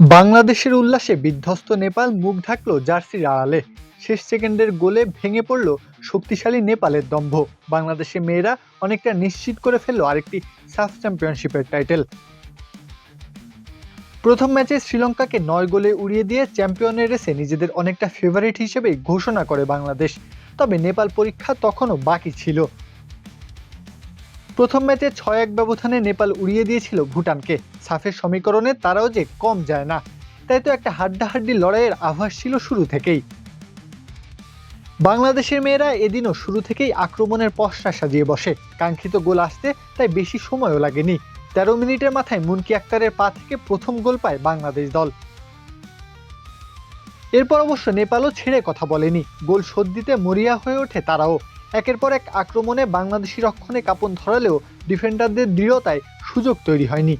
বাংলাদেশের উল্লাসে বিধ্বস্ত নেপাল মুখ ঢাকল জার্সির আড়ালে। শেষ সেকেন্ডের গোলে ভেঙে পড়ল শক্তিশালী নেপালের দম্ভ। বাংলাদেশের মেয়েরা অনেকটা নিশ্চিত করে ফেলল আরেকটি সাফ চ্যাম্পিয়নশিপের টাইটেল। প্রথম ম্যাচে শ্রীলঙ্কাকে নয় গোলে উড়িয়ে দিয়ে চ্যাম্পিয়নের রেসে নিজেদের অনেকটা ফেভারিট হিসেবে ঘোষণা করে বাংলাদেশ। তবে নেপাল পরীক্ষা তখনও বাকি ছিল। প্রথম ম্যাচে ছয় এক ব্যবধানে নেপাল উড়িয়ে দিয়েছিল ভুটানকে। সাফের সমীকরণে তারাও যে কম যায় না, তাই তো একটা হাড্ডাহাড্ডি লড়াইয়ের আভাস ছিল শুরু থেকেই। বাংলাদেশের মেয়েরা এদিনও শুরু থেকেই আক্রমণের পসরা সাজিয়ে বসে। কাঙ্ক্ষিত গোল আসতে তাই বেশি সময়ও লাগেনি। তেরো মিনিটের মাথায় মুনকি আক্তারের পা থেকে প্রথম গোল পায় বাংলাদেশ দল। এরপর অবশ্য নেপালও ছেড়ে কথা বলেনি। গোল শোধ দিতে মরিয়া হয়ে ওঠে তারাও। একের পর এক আক্রমণে বাংলাদেশি রক্ষণে কাপন ধরালেও ডিফেন্ডারদের দৃঢ়তায় সুযোগ তৈরি হয়নি।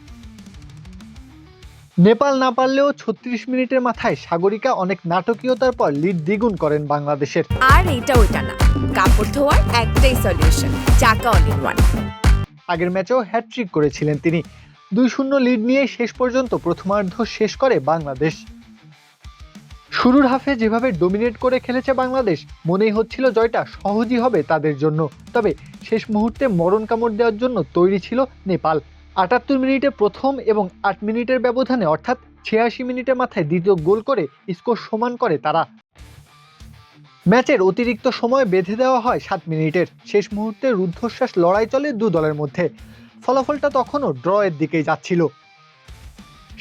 নেপাল না পারলেও ছত্রিশ মিনিটের মাথায় সাগরিকা অনেক নাটকীয়তার পর লিড দ্বিগুণ করেন বাংলাদেশের। আর এটা ওইটা না। কাপড় ধোয়ার একটাই সলিউশন চাকা অল ইন ওয়ান আগের ম্যাচেও হ্যাটট্রিক করেছিলেন তিনি। দুই শূন্য লিড নিয়ে শেষ পর্যন্ত প্রথমার্ধ শেষ করে বাংলাদেশ। শুরুর হাফে যেভাবে ডোমিনেট করে খেলেছে বাংলাদেশ, মনেই হচ্ছিল জয়টা সহজই হবে তাদের জন্য। তবে শেষ মুহূর্তে মরণ কামড় দেওয়ার জন্য তৈরি ছিল নেপাল। আটাত্তর মিনিটে প্রথম এবং আট মিনিটের ব্যবধানে, অর্থাৎ ছিয়াশি মিনিটের মাথায় দ্বিতীয় গোল করে স্কোর সমান করে তারা। ম্যাচের অতিরিক্ত সময় বেঁধে দেওয়া হয় সাত মিনিটের। শেষ মুহূর্তে রুদ্ধশ্বাস লড়াই চলে দু দলের মধ্যে। ফলাফলটা তখনও ড্রয়ের দিকেই যাচ্ছিল।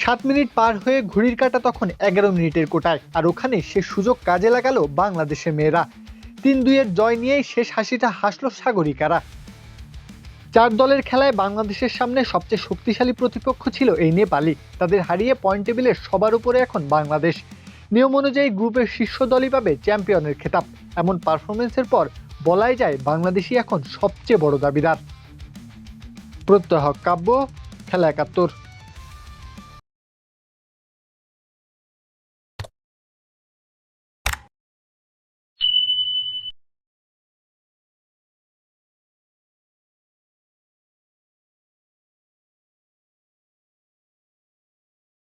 সাত মিনিট পার হয়ে ঘড়ির কাটা তখন এগারো মিনিটের কোটায়, আর ওখানে সে সুযোগ কাজে লাগালো বাংলাদেশের মেয়েরা। তিন দুইয়ের জয় নিয়েই শেষ হাসিটা হাসলো সাগরিকারা। চার দলের খেলায় বাংলাদেশের সামনে সবচেয়ে শক্তিশালী প্রতিপক্ষ ছিল এই নেপালি। তাদের হারিয়ে পয়েন্ট টেবিলের সবার উপরে এখন বাংলাদেশ। নিয়ম অনুযায়ী গ্রুপের শীর্ষ দলই পাবে চ্যাম্পিয়নের খেতাব। এমন পারফরমেন্সের পর বলাই যায় বাংলাদেশই এখন সবচেয়ে বড় দাবিদার। প্রত্যয় হক কাব্য, খেলা একাত্তর।